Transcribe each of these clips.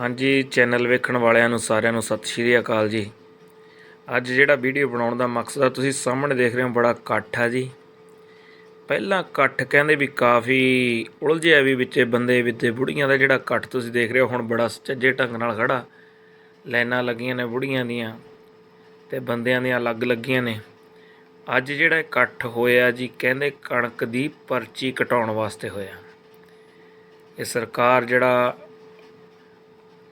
ਹਾਂਜੀ, ਚੈਨਲ ਵੇਖਣ ਵਾਲਿਆਂ ਨੂੰ ਸਾਰਿਆਂ ਨੂੰ ਸਤਿ ਸ਼੍ਰੀ ਅਕਾਲ ਜੀ। ਅੱਜ ਜਿਹੜਾ ਵੀਡੀਓ ਬਣਾਉਣ ਦਾ ਮਕਸਦ ਆ, ਤੁਸੀਂ ਸਾਹਮਣੇ ਦੇਖ ਰਹੇ ਹੋ, ਬੜਾ ਇਕੱਠ ਆ ਜੀ। ਪਹਿਲਾਂ ਇਕੱਠ ਕਹਿੰਦੇ ਵੀ ਕਾਫੀ ਉਲਝਿਆ ਵੀ ਵਿੱਚੇ ਬੰਦੇ, ਵਿੱਚੇ ਬੁੜੀਆਂ ਦਾ ਜਿਹੜਾ ਇਕੱਠ ਤੁਸੀਂ ਦੇਖ ਰਹੇ ਹੋ, ਹੁਣ ਬੜਾ ਸੱਜੇ ਢੰਗ ਨਾਲ ਖੜਾ। ਲਾਈਨਾਂ ਲੱਗੀਆਂ ਨੇ ਬੁੜੀਆਂ ਦੀਆਂ ਤੇ ਬੰਦਿਆਂ ਦੀਆਂ ਅਲੱਗ ਲੱਗੀਆਂ ਨੇ। ਅੱਜ ਜਿਹੜਾ ਇਕੱਠ ਹੋਇਆ ਜੀ, ਕਹਿੰਦੇ ਕਣਕ ਦੀ ਪਰਚੀ ਕਟਾਉਣ ਵਾਸਤੇ ਹੋਇਆ। ਇਹ ਸਰਕਾਰ ਜਿਹੜਾ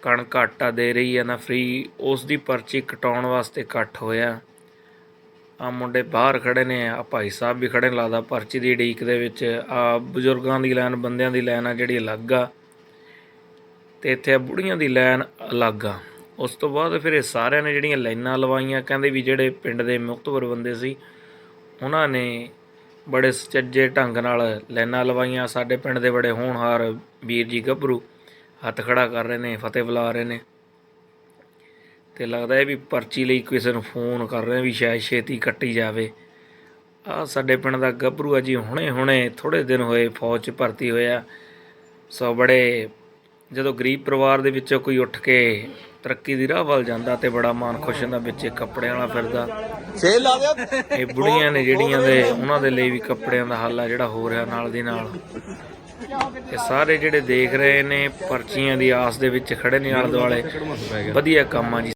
ਕਣਕ ਆਟਾ ਦੇ ਰਹੀ ਹੈ ਨਾ ਫ੍ਰੀ ਉਸ ਦੀ ਪਰਚੀ ਕਟਾਉਣ ਵਾਸਤੇ ਇਕੱਠ ਹੋਇਆ। ਆ ਮੁੰਡੇ ਬਾਹਰ ਖੜੇ ਨੇ ਆ ਭਾਈ ਸਾਹਿਬ ਵੀ ਖੜੇ ਨੇ ਲੱਗਦਾ ਪਰਚੀ ਦੀ ਢੀਕ ਦੇ ਵਿੱਚ। ਆ ਬਜ਼ੁਰਗਾਂ ਦੀ ਲਾਈਨ ਬੰਦਿਆਂ ਦੀ ਲਾਈਨ ਆ ਜਿਹੜੀ ਅਲੱਗ ਆ। ਤੇ ਇੱਥੇ ਆ ਬੁੜੀਆਂ ਦੀ ਲਾਈਨ ਅਲੱਗ ਆ। ਉਸ ਤੋਂ ਬਾਅਦ ਫਿਰ ਇਹ ਸਾਰਿਆਂ ਨੇ ਜਿਹੜੀਆਂ ਲਾਈਨਾਂ ਲਵਾਈਆਂ, ਕਹਿੰਦੇ ਵੀ ਜਿਹੜੇ ਪਿੰਡ ਦੇ ਮੁਕਤਬਰ ਬੰਦੇ ਸੀ, ਉਹਨਾਂ ਨੇ ਬੜੇ ਸੁਚੱਜੇ ਢੰਗ ਨਾਲ ਲਾਈਨਾਂ ਲਵਾਈਆਂ। ਸਾਡੇ ਪਿੰਡ ਦੇ ਬੜੇ ਹੋਣਹਾਰ ਵੀਰ ਜੀ ਗੱਭਰੂ ਹੱਥ ਖੜਾ ਕਰ ਰਹੇ ਨੇ ਫਤਿਹ ਬੁਲਾ ਰਹੇ ਨੇ। ਤੇ ਲੱਗਦਾ ਹੈ ਵੀ ਪਰਚੀ ਲਈ ਕਿਸੇ ਨੂੰ ਫੋਨ ਕਰ ਰਹੇ ਵੀ ਸ਼ਾਇਦ ਛੇਤੀ ਕੱਟੀ ਜਾਵੇ। ਆ ਸਾਡੇ ਪਿੰਡ ਦਾ ਗੱਭਰੂ ਆ ਜੀ ਹੁਣੇ ਹੁਣੇ ਥੋੜੇ ਦਿਨ ਹੋਏ ਫੌਜ 'ਚ ਭਰਤੀ ਹੋਇਆ। ਸੋ ਬੜੇ ਜਦੋਂ ਗਰੀਬ ਪਰਿਵਾਰ ਦੇ ਵਿੱਚੋਂ ਕੋਈ ਉੱਠ ਕੇ ਤਰੱਕੀ ਦੀ ਰਾਹ ਵੱਲ ਜਾਂਦਾ ਤੇ ਬੜਾ ਮਾਣ ਖੁਸ਼ ਹੁੰਦਾ ਵਿੱਚ ਕੱਪੜਿਆਂ ਵਾਲਾ ਫਿਰਦਾ। ਛੇ ਲਾ ਦਿਓ। ਇਹ ਬੁੜੀਆਂ ਨੇ ਜਿਹੜੀਆਂ ਦੇ ਉਹਨਾਂ ਦੇ ਲਈ ਵੀ ਕੱਪੜਿਆਂ ਦਾ ਹੱਲ ਆ ਜਿਹੜਾ ਹੋ ਰਿਹਾ ਨਾਲ ਦੀ ਨਾਲ। ਇਹ ਸਾਰੇ ਜਿਹੜੇ ਦੇਖ ਰਹੇ ਨੇ ਪਰਚੀਆਂ ਦੀ ਆਸ ਦੇ ਵਿੱਚ ਖੜੇ ਨੇ ਆਲੇ ਦੁਆਲੇ, ਵਧੀਆ ਕੰਮ ਆ ਜੀ।